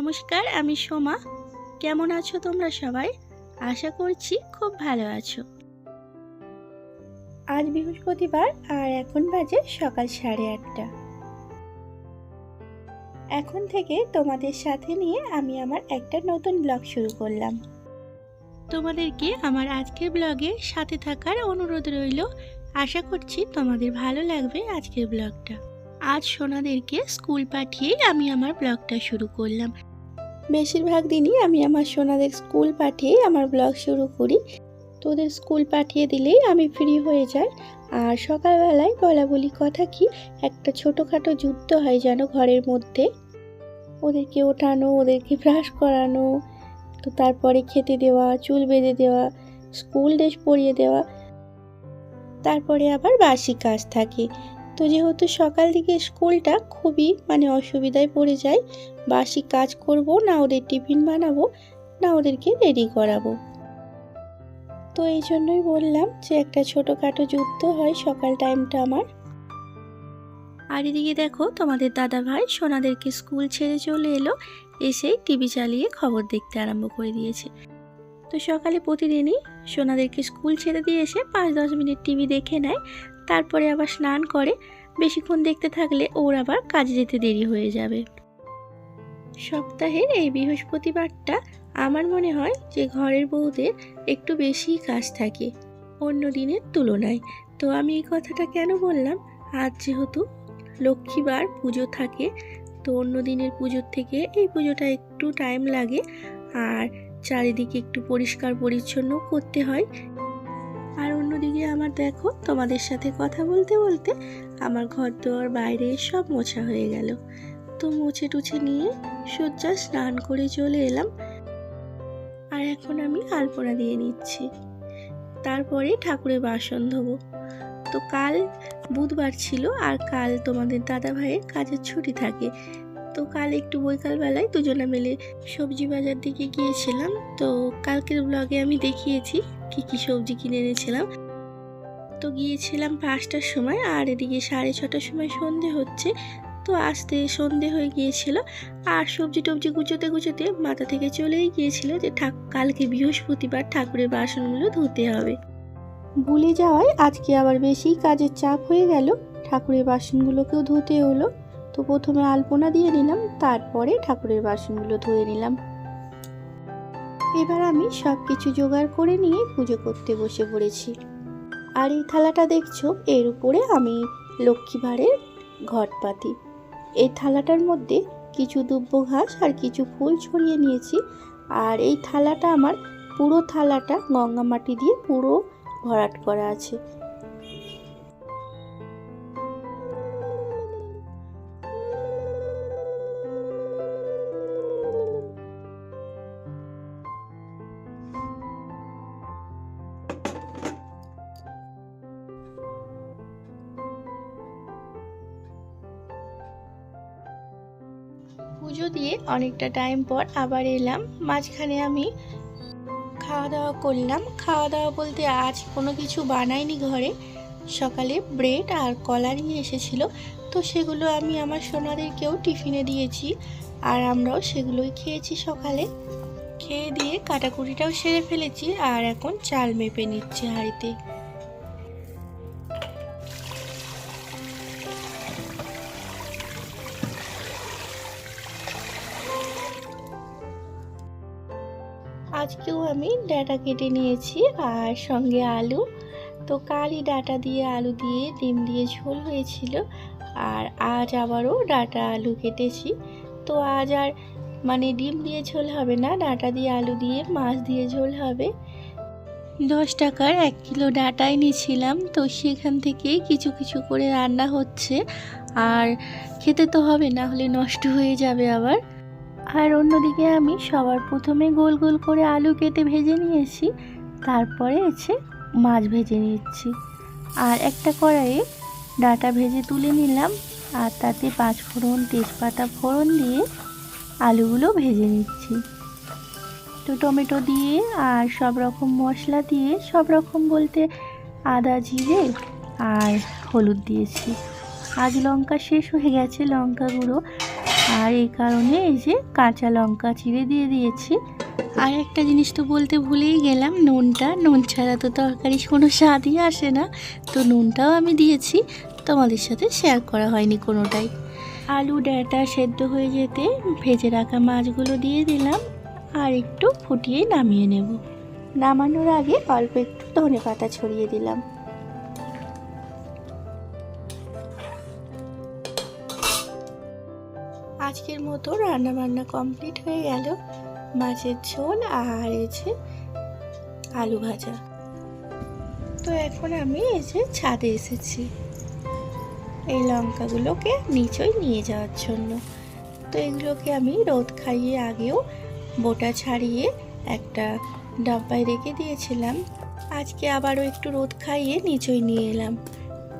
নমস্কার, আমি সোমা। কেমন আছো তোমরা সবাই? আশা করছি খুব ভালো আছো। আজ বৃহস্পতিবার আর এখন বাজে সকাল সাড়ে আটটা। এখন থেকে তোমাদের সাথে নিয়ে আমি আমার একটা নতুন ব্লগ শুরু করলাম। তোমাদেরকে আমার আজকের ব্লগে সাথে থাকার অনুরোধ রইল। আশা করছি তোমাদের ভালো লাগবে আজকের ব্লগটা। আজ সোনাদেরকে স্কুল পাঠিয়েই আমি আমার ব্লগটা শুরু করলাম। বেশিরভাগ দিনই আমি আমার সোনাদের স্কুল পাঠিয়ে আমার ব্লগ শুরু করি। তোদের স্কুল পাঠিয়ে দিলেই আমি ফ্রি হয়ে যাই। আর সকালবেলায় বলা বলি কথা কি, একটা ছোটোখাটো যুদ্ধ হয় যেন ঘরের মধ্যে। ওদেরকে ওঠানো, ওদেরকে ব্রাশ করানো, তো তারপরে খেতে দেওয়া, চুল বেঁধে দেওয়া, স্কুল ড্রেস পরিয়ে দেওয়া। তারপরে আবার বাসি কাজ থাকে। তো যেহেতু সকাল দিকে স্কুলটা খুবই মানে অসুবিধায় পড়ে যায়, বাসি কাজ করব, না ওদের টিফিন বানাবো, না ওদেরকে রেডি করাবো। তো এই জন্যই বললাম যে একটা ছোটোখাটো যুদ্ধ হয় সকাল টাইমটা আমার। আর এদিকে দেখো তোমাদের দাদা ভাই সোনাদেরকে স্কুল ছেড়ে চলে এলো এসেই টিভি চালিয়ে খবর দেখতে আরম্ভ করে দিয়েছে। তো সকালে প্রতিদিনই সোনাদেরকে স্কুল ছেড়ে দিয়ে এসে পাঁচ দশ মিনিট টিভি দেখে নেয় তারপরে আবার স্নান করে বেশিক্ষণ দেখতে থাকলে ওর আবার কাজে যেতে দেরি হয়ে যাবে। সপ্তাহের এই বৃহস্পতিবারটা আমার মনে হয় যে ঘরের বউদের একটু বেশি কাজ থাকে, অন্য দিনের তুলনায়। তো আমি এই কথাটা কেন বললাম? আজ যেহেতু লক্ষ্মীবার পুজো থাকে, তো অন্য দিনের পুজোর থেকে এই পুজোটা একটু টাইম লাগে, আর চারিদিকে একটু পরিষ্কার পরিচ্ছন্ন করতে হয়। আর অন্যদিকে আমার দেখো, তোমাদের সাথে কথা বলতে বলতে আমার ঘর দোয়ার বাইরে সব মোছা হয়ে গেল। তো মুছে টুছে নিয়ে সজ্জা স্নান করে চলে এলাম। আর এখন আমি আলপনা দিয়ে নিচ্ছি। তারপরে ঠাকুরের বাসন ধোবো। তো কাল বুধবার ছিল আর কাল তোমাদের দাদা ভাইয়ের কাজের ছুটি থাকে। তো কাল একটু বৈকালবেলায় দুজনে মিলে সবজি বাজার দিকে গিয়েছিলাম। তো কালকের ব্লগে আমি দেখিয়েছি কি কি সবজি কিনে এনেছিলাম। তো গিয়েছিলাম পাঁচটার সময় আর এদিকে সাড়ে ছটার সময় সন্ধে হচ্ছে। তো আসতে সন্ধে হয়ে গিয়েছিল আর সবজি টবজি গুছোতে গুছোতে মাথা থেকে চলেই গিয়েছিল যে ঠাক, কালকে বৃহস্পতিবার ঠাকুরের বাসনগুলো ধুতে হবে। ভুলে যাওয়ায় আজকে আবার বেশি কাজের চাপ হয়ে গেল। ঠাকুরের বাসনগুলোকেও ধুতে হলো। তো প্রথমে আলপনা দিয়ে নিলাম, তারপরে ঠাকুরের বাসনগুলো ধুয়ে নিলাম। এবার আমি সব কিছু জোগাড় করে নিয়ে পুজো করতে বসে পড়েছি। আর এই থালাটা দেখছ, এর উপরে আমি লক্ষ্মীবারের ঘট পাতি এই থালাটার মধ্যে কিছু দুব্য ঘাস আর কিছু ফুল ছড়িয়ে নিয়েছি। আর এই থালাটা আমার পুরো থালাটা গঙ্গা মাটি দিয়ে পুরো ভরাট করা আছে। পুজো দিয়ে অনেকটা টাইম পর আবার এলাম। মাঝখানে আমি খাওয়া দাওয়া করলাম। খাওয়া দাওয়া বলতে আজ কোনো কিছু বানাইনি ঘরে। সকালে ব্রেড আর কলা নিয়ে এসেছিল। তো সেগুলো আমি আমার সোনাদেরকেও টিফিনে দিয়েছি। আর আমরাও সেগুলোই খেয়েছি সকালে। খেয়ে দিয়ে কাটাকুটিটাও সেরে ফেলেছি। আর এখন চাল মেপে নিচ্ছে হাঁড়িতে। আজকেও আমি ডাটা কেটে নিয়েছি আর সঙ্গে আলু। তো কালই ডাটা দিয়ে আলু দিয়ে ডিম দিয়ে ঝোল হয়েছিল আর আজ আবারও ডাটা আলু কেটেছি। তো আজ আর মানে ডিম দিয়ে ঝোল হবে না, ডাটা দিয়ে আলু দিয়ে মাছ দিয়ে ঝোল হবে। দশ টাকার এক কিলো ডাটাই নিয়েছিলাম, তো সেখান থেকেই কিছু কিছু করে রান্না হচ্ছে। আর খেতে তো হবে, না হলে নষ্ট হয়ে যাবে আবার। আর অন্যদিকে আমি সবার প্রথমে গোল গোল করে আলু কেটে ভেজে নিয়েছি, তারপরে এসে মাছ ভেজে নিচ্ছি। আর একটা কড়াইয়ে ডাটা ভেজে তুলে নিলাম, আর তাতে পাঁচ ফোড়ন তেজপাতা ফোড়ন দিয়ে আলুগুলো ভেজে নিচ্ছি। তো টমেটো দিয়ে আর সব রকম মশলা দিয়ে, সব রকম বলতে আদা, জিরে আর হলুদ দিয়েছি। আজ লঙ্কা শেষ হয়ে গেছে লঙ্কা গুঁড়ো আর এই কারণে এই যে কাঁচা লঙ্কা চিড়ে দিয়ে দিয়েছি। আর একটা জিনিস তো বলতে ভুলেই গেলাম, নুনটা। নুন ছাড়া তো তরকারি কোনো স্বাদই আসে না। তো নুনটাও আমি দিয়েছি, তোমাদের সাথে শেয়ার করা হয়নি কোনোটাই। আলু ডাঁটা সেদ্ধ হয়ে যেতে ভেজে রাখা মাছগুলো দিয়ে দিলাম, আর একটু ফুটিয়ে নামিয়ে নেব। নামানোর আগে অল্প একটু ধনে পাতা ছড়িয়ে দিলাম। আজকের মতো রান্না বান্না কমপ্লিট হয়ে গেল। মাছের ঝোল আর এসে আলু ভাজা। তো এখন আমি এসে ছাদে এসেছি। এই লঙ্কাগুলোকে নিচই নিয়ে যাওয়ার জন্য। তো এগুলোকে আমি রোদ খাইয়ে আগেও বোটা ছাড়িয়ে একটা ডাব্বায় রেখে দিয়েছিলাম। আজকে আবারও একটু রোদ খাইয়ে নিচই নিয়ে এলাম।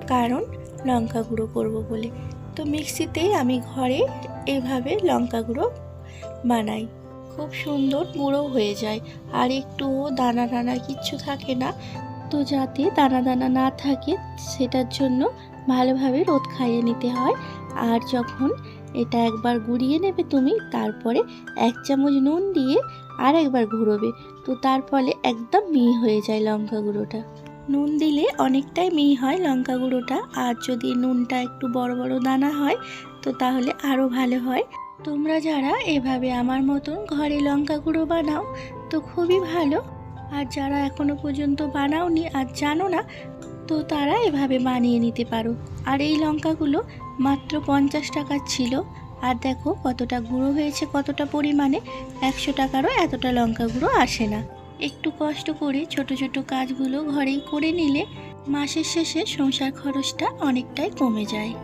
কারণ লঙ্কা গুঁড়ো করব বলে। তো মিক্সিতেই আমি ঘরে এভাবে লঙ্কা গুঁড়ো বানাই। খুব সুন্দর গুঁড়ো হয়ে যায় আর একটু দানা দানা কিচ্ছু থাকে না। তো যাতে দানা দানা না থাকে, সেটার জন্য ভালোভাবে রোদ খাইয়ে নিতে হয়। আর যখন এটা একবার গুঁড়িয়ে নেবে তুমি, তারপরে এক চামচ নুন দিয়ে আর একবার ঘুরোবে। তো তার ফলে একদম মিহি হয়ে যায় লঙ্কা গুঁড়োটা নুন দিলে অনেকটাই মিহি হয় লঙ্কা গুঁড়োটা। আর যদি নুনটা একটু বড় বড় দানা হয়, তো তাহলে আরও ভালো হয়। তোমরা যারা এভাবে আমার মতন ঘরে লঙ্কা গুঁড়ো বানাও, তো খুবই ভালো। আর যারা এখনও পর্যন্ত বানাওনি আর জানো না, তো তারা এভাবে বানিয়ে নিতে পারো। আর এই লঙ্কাগুলো মাত্র পঞ্চাশ টাকার ছিল। আর দেখো কতটা গুঁড়ো হয়েছে, কতটা পরিমাণে। একশো টাকারও এতটা লঙ্কা গুঁড়ো আসে না। একটু কষ্ট করে ছোট ছোট কাজগুলো ঘরেই করে নিলে মাসের শেষে সংসার খরচটা অনেকটাই কমে যায়।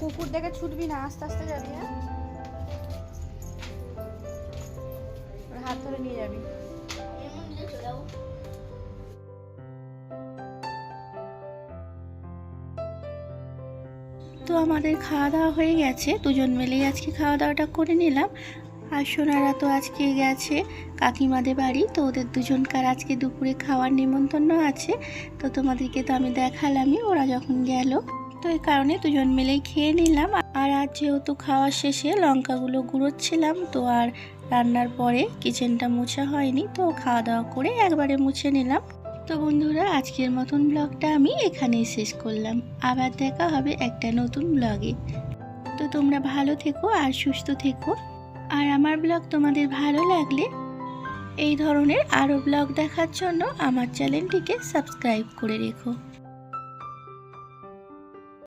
কুকুর দেখে ছুটবি না, আস্তে আস্তে যাবি হ্যাঁ? হাত ধরে নিয়ে যাবি। তো আমাদের খাওয়া দাওয়া হয়ে গেছে। দুজন মিলেই আজকে খাওয়া দাওয়াটা করে নিলাম। আর সোনারা তো আজকে গেছে কাকিমাদের বাড়ি, তো ওদের দুজনকার আজকে দুপুরে খাওয়ার নিমন্ত্রণ আছে। তো তোমাদেরকে তো আমি দেখালামই, ওরা যখন গেল। তো এই কারণে দুজন মিলেই খেয়ে নিলাম। আর আজ যেহেতু খাওয়ার শেষে লঙ্কাগুলো গুঁড়োচ্ছিলাম, তো আর রান্নার পরে কিচেনটা মোছা হয়নি, তো খাওয়া দাওয়া করে একবারে মুছে নিলাম। তো বন্ধুরা, আজকের মতন ব্লগটা আমি এখানেই শেষ করলাম। আবার দেখা হবে একটা নতুন ব্লগে। তো তোমরা ভালো থেকো আর সুস্থ থেকো। আর আমার ব্লগ তোমাদের ভালো লাগলে এই ধরনের আরও ব্লগ দেখার জন্য আমার চ্যানেলটিকে সাবস্ক্রাইব করে রেখো।